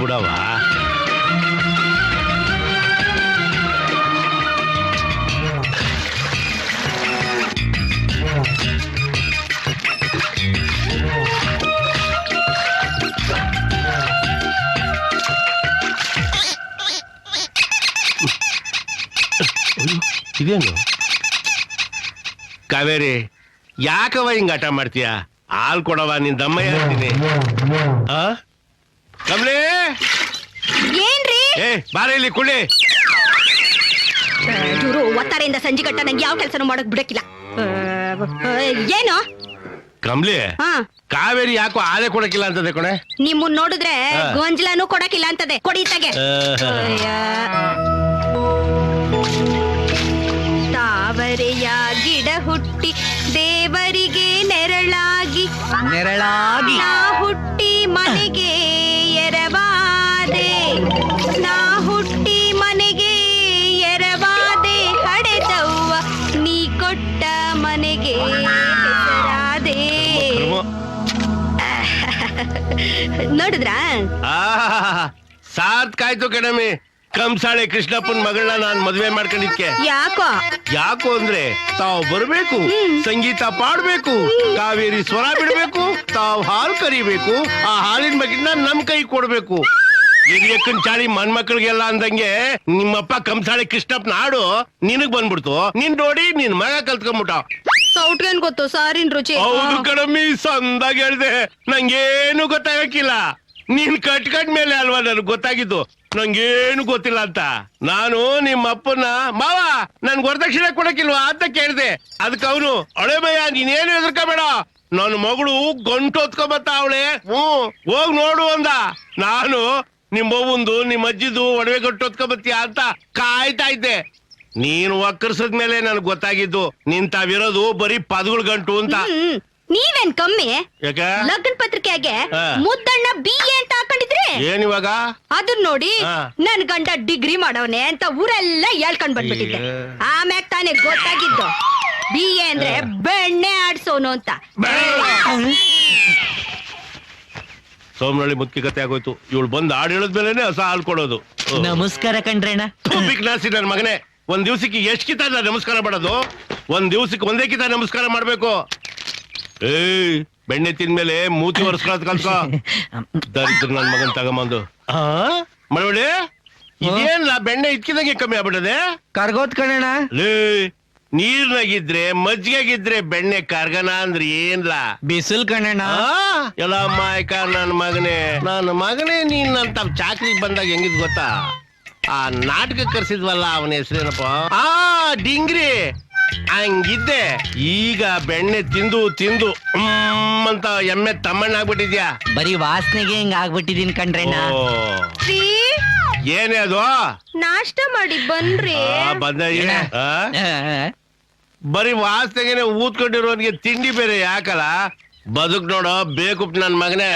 புடவா? ಇದೇನು? ಕಾವೇರಿ ಯಾಕವ ಹಿಂಗ ಆಟ ಮಾಡ್ತೀಯ? ಹಾಲ್ ಕೊಡವ ನಿನ್ ದಮ್ಮಯ್ಯ ಅಂತೀನಿ ಆ? ಕಮಲೇ! ಏನ್ರಿ? ಏ ಬಾರ ಇಲ್ಲಿ ಕುಳ್ಳಿ. ಇವರು ಒತ್ತಾರೆಯಿಂದ ಸಂಜೆ ಗಟ್ಟ ನಂಗೆ ಯಾವ ಕೆಲಸನೂ ಮಾಡಕ್ ಬಿಡಕ್ಕಿಲ್ಲ. ಆ, ಏನು? ಕಮ್ಲಿ ಹಾ. ಕಾವೇರಿ ಯಾಕೋ ಆಲೆ ಕೊಡಕ್ಕಿಲ್ಲ ಅಂತದೆ ಕೊಡೆ ನಿಮ್ಮನ್ನ ನೋಡಿದ್ರೆ ಗೊಂಜಲನು ಕೊಡಕಿಲ್ಲ ಕೊಡಕ್ಕಿಲ್ಲ ಅಂತದೆ. ಕೊಡಿತಾಗೆ ತಾವರೆಯ ನೆರಳಾಗಿ. ನಾ ಹುಟ್ಟಿ ಮನೆಗೆ ಎರವಾದೆ. ನಾ ಹುಟ್ಟಿ ಮನೆಗೆ ಎರವಾದೆ. ಹಡೆದವ್ವ ನೀ ಕೊಟ್ಟ ಮನೆಗೆ ಹೆಸರಾದೆ. ನೋಡಿದ್ರಾ? ಸಾತ್ ಕಾಯ್ತು ಕಣಮಿ ಕಂಸಾಳೆ ಕೃಷ್ಣಪ್ಪನ್ ಮಗಳನ್ನ ನಾನ್ ಮದ್ವೆ ಮಾಡ್ಕೊಂಡಿದ್ಕೆ. ಯಾಕೋ? ಯಾಕೋ ಅಂದ್ರೆ ತಾವ್ ಬರ್ಬೇಕು ಸಂಗೀತ ಪಾಡ್ಬೇಕು ಕಾವೇರಿ ಸ್ವರ ಬಿಡ್ಬೇಕು ತಾವ್ ಹಾಲ್ ಕರಿಬೇಕು ಆ ಹಾಲಿನ ಬಗ್ಗಿನ ನಮ್ ಕೈ ಕೊಡ್ಬೇಕು. ಹಿರಿಯಕ್ಕನ್ ಚಾಳಿ ಮನ್ಮಕ್ಳಿಗೆಲ್ಲ ಅಂದಂಗೆ ನಿಮ್ಮಪ್ಪ ಕಂಸಾಳೆ ಕೃಷ್ಣಪ್ಪನ ಹಾಡು ನಿನಗ್ ಬಂದ್ಬಿಡ್ತು. ನಿನ್ ನೋಡಿ ನಿನ್ ಮಗ ಕಲ್ತ್ಕೊಂಡ್ಬಿಟ್ಟ. ಸೌಟ್ರೇನ್ ಗೊತ್ತು ಸಾರಿನ್ ರುಚಿ. ಹೌದು ಕಡಮಿ ಸಂದಾಗ ಹೇಳ್ದೆ. ನಂಗೇನು ಗೊತ್ತಾಗಕ್ಕಿಲ್ಲ. ನೀನ್ ಕಟ್ಕಟ್ ಮೇಲೆ ಅಲ್ವಾ ನನ್ಗೆ ಗೊತ್ತಾಗಿದ್ದು. ನಂಗೇನು ಗೊತ್ತಿಲ್ಲ ಅಂತ. ನಾನು ನಿಮ್ಮ ಅಪ್ಪನ ಮಾವ ನನ್ ವರದಕ್ಷಿಣೆ ಕೊಡಕ್ಕಿಲ್ವಾ ಅಂತ ಕೇಳಿದೆ. ಅದಕ್ಕೆ ಅವನು ಅಳೆ ಭಯ ನೀನೇನು ಹೆದರ್ಕೋಬೇಡ. ನನ್ನ ಮಗಳು ಗಂಟು ಹೊತ್ಕೊಂಬತ್ತ ಅವಳೆ. ಹ್ಞೂ. ಹೋಗ್ ನೋಡು ಅಂದ. ನಾನು ನಿಮ್ ಅವ್ವಂದು ನಿಮ್ ಅಜ್ಜಿದು ಒಡವೆ ಗಂಟು ಹೊತ್ಕೊಂಬತ್ತೀಯ ಅಂತ ಕಾಯ್ತಾ ಇದ್ದೆ. ನೀನು ಒಕ್ಕರ್ಸದ್ಮೇಲೆ ನನ್ಗೆ ಗೊತ್ತಾಗಿದ್ದು ನಿಂತಾವಿರೋದು ಬರೀ ಪದಗಳು ಗಂಟು ಅಂತ. ನೀವೇನ್ ಕಮ್ಮಿ? ಯಾಕ? ಲಗ್ನ ಪತ್ರಿಕೆಗೆ ಮುದ್ದಣ್ಣ ಬಿ ಎ ಅಂತ ಹಾಕೊಂಡಿದ್ರಿ ಏನಿವಾಗ ಅದನ್ ನೋಡಿ ಹಾ. ನನ್ ಗಂಡ ಡಿಗ್ರಿ ಮಾಡವನೆ ಅಂತ ಊರೆಲ್ಲ ಹೇಳ್ಕೊಂಡ್ ಬಂದ್ಬಿಟ್ಟಿದ್ದೆ. ಆಮ್ಯಾಕ್ ಆಮ್ಯಾಗ ತಾನೇ ಗೊತ್ತಾಗಿದ್ದು. ಬಿ ಎ ಅಂದ್ರೆ ಬೆಣ್ಣೆ ಆಡ್ಸೋನು ಅಂತ. ಸೋಮನಳ್ಳಿ ಮುಖ್ಯ ಕತೆ ಆಗೋಯ್ತು. ಇವಳು ಬಂದು ಹಾಡು ಹೇಳಿದ್ಮೇಲೆ ಹೊಸ ಹಾಲು ಕೊಡೋದು. ನಮಸ್ಕಾರ ಕಣ್ರಣ್ಣ. ನಾಸಿ ನನ್ನ ಮಗನೇ. ಒಂದ್ ದಿವ್ಸಕ್ಕೆ ಎಷ್ಟ್ ಕಿತ ನಮಸ್ಕಾರ ಮಾಡೋದು? ಒಂದ್ ದಿವ್ಸಕ್ಕೆ ಒಂದೇ ಕಿತ ನಮಸ್ಕಾರ ಮಾಡ್ಬೇಕು? ಏಯ್. ಬೆಣ್ಣೆ ತಿಂದ್ಮೇಲೆ ಮೂತಿ ಒರೆಸ್ಕೊಳತ್ ಕಲ್ಸ ದರಿದ್ರ ನನ್ ಮಗನ್ ತಗೊಂಬಂದು. ಆ? ಮಳವಳ್ಳಿ ಇದೇನಿಲ್ಲ ಬೆಣ್ಣೆ ಇದ್ಕಿದಂಗೆ ಕಮ್ಮಿ ಆಗ್ಬಿಟ್ಟದೆ? ಕರ್ಗೋತ್ ಕಣಣ್ಣ. ಲೇ ನೀರ್ನಾಗಿದ್ರೆ ಮಜ್ಜಿಗೆಗಿದ್ರೆ ಬೆಣ್ಣೆ ಕಾರ್ಗನ ಅಂದ್ರೆ ಏನ್ಲ? ಬಿಸಿಲ್ ಕಣಣ್ಣ. ಆ, ಎಲ್ಲ ಮಾಯಕ ನನ್ ಮಗನೇ. ನನ್ನ ಮಗನೇ ನೀನ್ ಅಂತ ಚಾಕ್ರಿ ಬಂದಾಗ ಹೆಂಗಿದ್ ಗೊತ್ತಾ? ಆ ನಾಟಕ ಕರ್ಸಿದ್ವಲ್ಲ ಅವನ ಹೆಸರೇನಪ್ಪ? ಆ ಡಿಂಗ್ರಿ. ಹಂಗಿದ್ದೆ. ಈಗ ಬೆಣ್ಣೆ ತಿಂದು ತಿಂದು ಹ್ಮ್. ಎಮ್ಮೆ ತಮ್ಮಣ್ಣ ಆಗ್ಬಿಟ್ಟಿದ್ಯಾ? ಬರೀ ವಾಸನೆಗೆ ಹಿಂಗ್ ಆಗ್ಬಿಟ್ಟಿದೀನಿ ಕಣ್ರಣ್ಣ ಓ, ಏನೇ ಅದು? ನಾಷ್ಟ ಮಾಡಿ ಬನ್ರಿ. ಆ, ಬಂದ. ಏನ? ಆ? ಆ, ಬರೀ ವಾಸನೆಗೆ ಊದ್ಕೊಂಡಿರೋನ್ಗೆ ತಿಂಡಿ ಬೇರೆ ಯಾಕಲ್ಲ? ಬದುಕ್ ನೋಡೋ ಬೇಕು ನನ್ ಮಗನೇ.